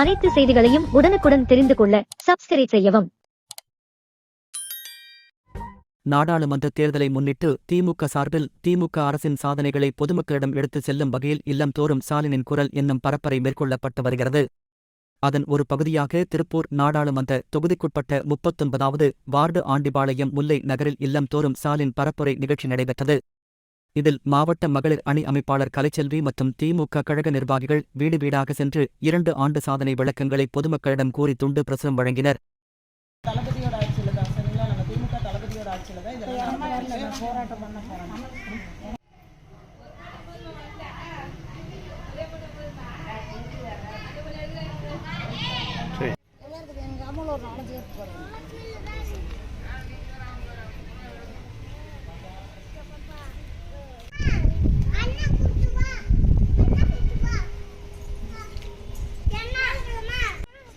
அனைத்து செய்திகளையும் உடனுக்குடன் தெரிந்து கொள்ள சப்ஸ்கிரைப் செய்யவும். நாடாளுமன்ற தேர்தலை முன்னிட்டு திமுக சார்பில் திமுக அரசின் சாதனைகளை பொதுமக்களிடம் எடுத்துச் செல்லும் வகையில் இல்லம்தோறும் ஸ்டாலினின் குரல் என்னும் பரப்பரை மேற்கொள்ளப்பட்டு வருகிறது. அதன் ஒரு பகுதியாக திருப்பூர் நாடாளுமன்ற தொகுதிக்குட்பட்ட முப்பத்தொன்பதாவது வார்டு ஆண்டிபாளையம் முல்லை நகரில் இல்லம்தோறும் ஸ்டாலின் பரப்புரை நிகழ்ச்சி நடைபெற்றது. இதில் மாவட்ட மகளிர் அணி அமைப்பாளர் கலைச்செல்வி மற்றும் திமுக கழக நிர்வாகிகள் வீடு வீடாக சென்று இரண்டு ஆண்டு சாதனை விளக்கங்களை பொதுமக்களிடம் கூறி துண்டு பிரசுரம் வழங்கினர். தளபதியோட